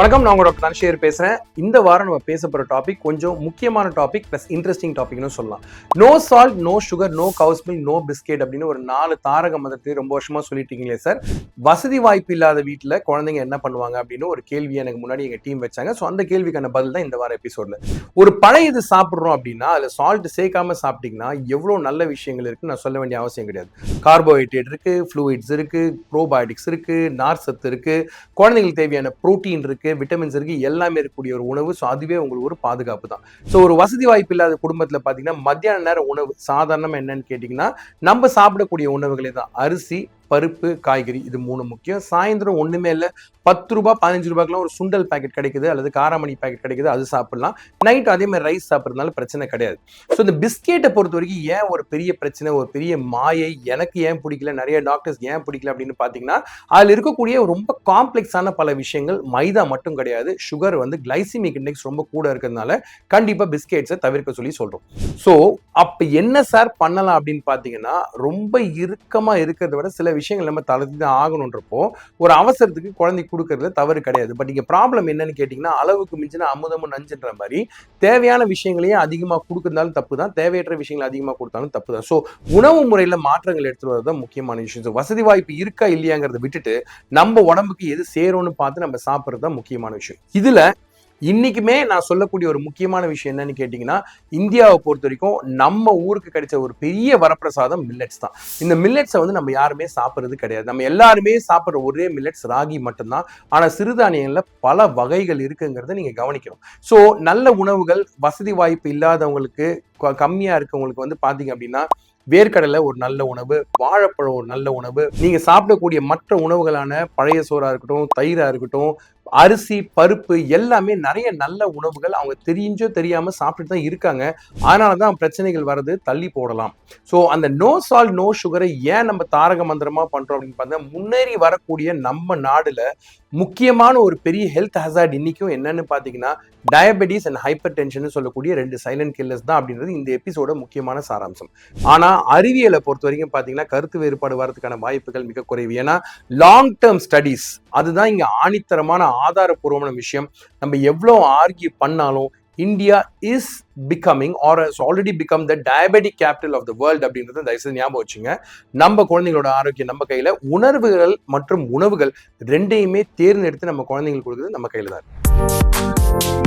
வணக்கம் நான் உங்க டாக்டர் தனஷேர் பேசுறேன். இந்த வாரம் நம்ம பேச போற டாபிக் கொஞ்சம் முக்கியமான டாபிக் பிளஸ் இன்ட்ரெஸ்டிங் டாபிக்னு சொல்லலாம். No salt no sugar no cow's milk no biscuit அப்படின்னு ஒரு நாலு தாரக மதத்தை ரொம்ப வருஷமா சொல்லிட்டீங்களே சார் வசதி வாய்ப்பு இல்லாத வீட்டில் குழந்தைங்க என்ன பண்ணுவாங்க அப்படின்னு ஒரு கேள்வி எனக்கு முன்னாடி எங்க டீம் வச்சாங்க. ஸோ அந்த கேள்விக்கான பதில் தான் இந்த வார எபிசோட்ல ஒரு பழைய இது சாப்பிட்றோம் அப்படின்னா அதில் சால்ட் சேர்க்காம சாப்பிட்டீங்கன்னா எவ்வளோ நல்ல விஷயங்கள் இருக்குன்னு நான் சொல்ல வேண்டிய அவசியம் கிடையாது. கார்போஹைட்ரேட் இருக்கு ஃப்ளூயிட்ஸ் இருக்கு ப்ரோபயோட்டிக்ஸ் இருக்கு நார் சத்து இருக்கு குழந்தைங்களுக்கு தேவையான புரோட்டீன் இருக்குது விட்டமின்ஸ் இருக்குது எல்லாமே இருக்கக்கூடிய ஒரு உணவு. ஸோ அதுவே உங்களுக்கு ஒரு பாதுகாப்பு தான். ஸோ ஒரு வசதி வாய்ப்பு இல்லாத குடும்பத்தில் பார்த்தீங்கன்னா மத்தியான நேரம் உணவு சாதாரணமாக என்னன்னு கேட்டிங்கன்னா நம்ம சாப்பிடக்கூடிய உணவுகளே தான். அரிசி பருப்பு காய்கறி இது மூணு முக்கியம். சாயந்தரம் ஒன்றுமே இல்லை. பத்து ரூபாய் பதினஞ்சு ரூபாய்க்குலாம் ஒரு சுண்டல் பாக்கெட் கிடைக்குது அல்லது காராமணி பாக்கெட் கிடைக்குது அது சாப்பிடலாம். நைட் அதே மாதிரி ரைஸ் சாப்பிட்றதுனால பிரச்சனை கிடையாது. ஸோ இந்த பிஸ்கெட்டை பொறுத்த வரைக்கும் ஏன் ஒரு பெரிய பிரச்சனை ஒரு பெரிய மாயை எனக்கு ஏன் பிடிக்கல நிறைய டாக்டர்ஸ் ஏன் பிடிக்கல அப்படின்னு பார்த்தீங்கன்னா அதில் இருக்கக்கூடிய ரொம்ப காம்ப்ளெக்ஸான பல விஷயங்கள் மைதா மட்டும் கிடையாது. சுகர் வந்து கிளைசிமிக் இண்டெக்ஸ் ரொம்ப கூட இருக்கிறதுனால கண்டிப்பாக பிஸ்கெட்ஸை தவிர்க்க சொல்லி சொல்கிறோம் ஸோ அப்போ என்ன சார் பண்ணலாம் அப்படின்னு பார்த்தீங்கன்னா ரொம்ப இறுக்கமாக இருக்கிறத விட சில விஷயங்கள் நம்ம தளர்த்தி தான் ஆகணுன்றப்போ ஒரு அவசரத்துக்கு குழந்தை கொடுக்கறதுல தவறு கிடையாது. பட் இங்கே ப்ராப்ளம் என்னன்னு கேட்டிங்கன்னா அளவுக்கு மிஞ்சினா அமுதமும் நஞ்சுன்ற மாதிரி தேவையான விஷயங்களையும் அதிகமாக கொடுக்குறதாலும் தப்பு தான் தேவையற்ற விஷயங்களை அதிகமாக கொடுத்தாலும் தப்பு தான் ஸோ உணவு முறையில் மாற்றங்கள் எடுத்துகிட்டு வரது தான் முக்கியமான விஷயம். ஸோ வசதி வாய்ப்பு இருக்கா இல்லையாங்கிறத விட்டுட்டு நம்ம உடம்புக்கு எது சேரும்னு பார்த்து நம்ம சாப்பிட்றது தான் முக்கியமான விஷயம். இதில் இன்றைக்குமே நான் சொல்லக்கூடிய ஒரு முக்கியமான விஷயம் என்னன்னு கேட்டிங்கன்னா இந்தியாவை பொறுத்த வரைக்கும் நம்ம ஊருக்கு கிடைச்ச ஒரு பெரிய வரப்பிரசாதம் மில்லட்ஸ் தான். இந்த மில்லட்ஸை வந்து நம்ம யாருமே சாப்பிட்றது கிடையாது. நம்ம எல்லாருமே சாப்பிட்ற ஒரே மில்லட்ஸ் ராகி மட்டும்தான். ஆனால் சிறுதானியங்களில் பல வகைகள் இருக்குங்கிறத நீங்கள் கவனிக்கணும். ஸோ நல்ல உணவுகள் வசதி வாய்ப்பு இல்லாதவங்களுக்கு க- இருக்கவங்களுக்கு வந்து பார்த்தீங்க அப்படின்னா வேர்க்கடலை ஒரு நல்ல உணவு வாழைப்பழம் ஒரு நல்ல உணவு. நீங்கள் சாப்பிடக்கூடிய மற்ற உணவுகளான பழைய சோறாக இருக்கட்டும் தயிராக இருக்கட்டும் அரிசி பருப்பு எல்லாமே நிறைய நல்ல உணவுகள் அவங்க தெரிஞ்சோ தெரியாம சாப்பிட்டு தான் இருக்காங்க. அதனால தான் பிரச்சனைகள் வர்றது தள்ளி போடலாம். ஸோ அந்த நோ சால் நோ சுகரை ஏன் நம்ம தாரக மந்திரமா பண்றோம் அப்படின்னு பார்த்தா முன்னேறி வரக்கூடிய நம்ம நாடுல முக்கியமான ஒரு பெரிய ஹெல்த் ஹசார்ட் இன்னைக்கும் என்னன்னு பார்த்தீங்கன்னா டயபெட்டிஸ் அண்ட் ஹைப்பர் டென்ஷன் சொல்லக்கூடிய ரெண்டு சைலண்ட் கில்லர்ஸ் தான் அப்படின்றது இந்த எபிசோட முக்கியமான சாராம்சம். ஆனா அறிவியலை பொறுத்த வரைக்கும் பார்த்தீங்கன்னா கருத்து வேறுபாடு வரதுக்கான வாய்ப்புகள் மிக குறைவு. ஏன்னா லாங் டேர்ம் ஸ்டடீஸ் அதுதான் இங்க ஆணித்தரமான ஆதாரப்பூர்வமான விஷயம் நம்ம எவ்வளோ ஆர்கியூ பண்ணாலும் India is becoming or already become the diabetic capital of the world அப்படின்றத தயவுசெய்து ஞாபகம் வச்சுங்க நம்ம குழந்தைங்களோட ஆரோக்கியம் நம்ம கையில் உணர்வுகள் மற்றும் உணவுகள் ரெண்டையுமே தேர்ந்தெடுத்து நம்ம குழந்தைங்களுக்கு கொடுக்குறது நம்ம கையில் தான் இருக்கு.